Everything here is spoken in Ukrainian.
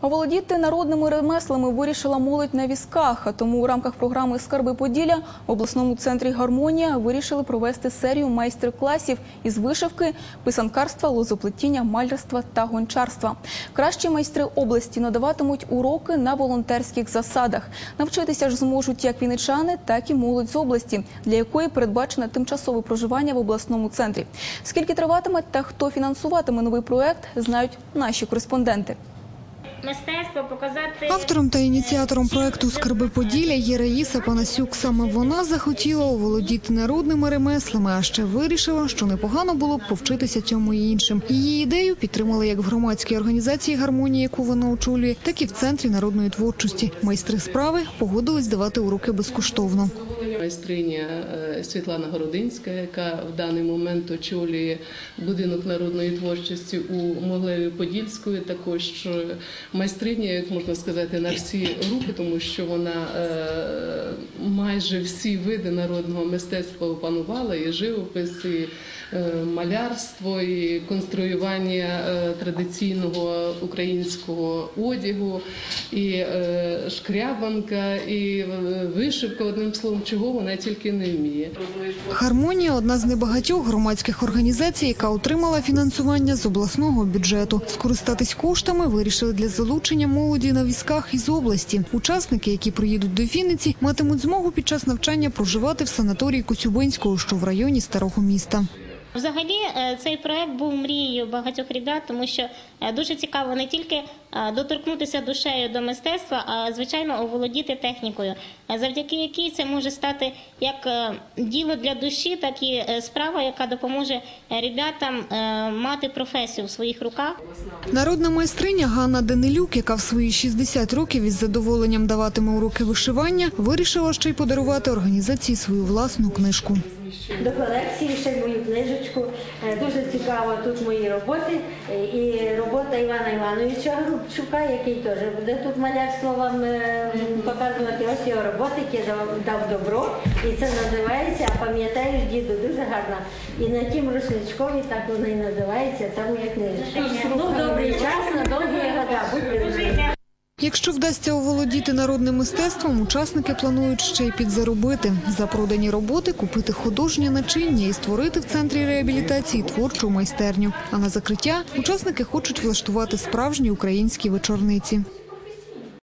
Оволодіти народними ремеслами вирішила молодь на візках. А тому у рамках програми Скарби Поділля в обласному центрі Гармонія вирішили провести серію майстер-класів із вишивки, писанкарства, лозоплетіння, малярства та гончарства. Кращі майстри області надаватимуть уроки на волонтерських засадах. Навчитися ж зможуть як вінничани, так і молодь з області, для якої передбачено тимчасове проживання в обласному центрі. Скільки триватиме та хто фінансуватиме новий проект, знають наші кореспонденти. Мистецтво показати Автором та ініціатором проекту Скарби Поділля є Раїса Панасюк. Саме вона захотіла оволодіти народними ремеслами, а ще вирішила, що непогано було б повчитися цьому і іншим. Її ідею підтримали як в громадській організації гармонії, яку вона очолює, так і в центрі народної творчості. Майстри справи погодились давати уроки безкоштовно. Майстриня е, Світлана Городинська, яка в даний момент очолює будинок народної творчості у Моглеві Подільської, також е, майстриня, як можна сказати, на всі руки, тому що вона е, майже всі види народного мистецтва опанувала і живопис, і малярство, і конструювання традиційного українського одягу, і шкрябанка, і вишивка, одним словом, чого вона тільки не вміє. Гармонія одна з небагатьох громадських організацій, яка отримала фінансування з обласного бюджету. Скористатись коштами вирішили для залучення молоді на візках із області. Учасники, які приїдуть до Вінниці, матимуть змогу під час навчання проживати в санаторії Коцюбинського, що в районі старого міста. Взагалі е, цей проект був мрією багатьох ребят, тому що е, дуже цікаво не тільки е, доторкнутися душею до мистецтва, а звичайно оволодіти технікою, завдяки якій це може стати як діло для душі, так і справа, яка допоможе ребятам мати професію в своїх руках. Народна майстриня Ганна Данилюк, яка в свої 60 років із задоволенням даватиме уроки вишивання, вирішила ще й подарувати організації свою власну книжку. До колекції ще мою книжечку. Е, Дуже цікаво тут мої роботи. Е, І робота Івана Івановича Грубчука, який теж буде тут малярство вам е, показувати. Ось його роботи, які дав, добро. І це називається, а пам'ятаєш, діду, дуже гарно. І на тім рушничкові так воно і називається, та моя книжечка. Ну, добрий час, на довгі года. Будьте. Якщо вдасться оволодіти народним мистецтвом, учасники планують ще й підзаробити за продані роботи, купити художнє начиння і створити в центрі реабілітації творчу майстерню. А на закриття учасники хочуть влаштувати справжні українські вечорниці.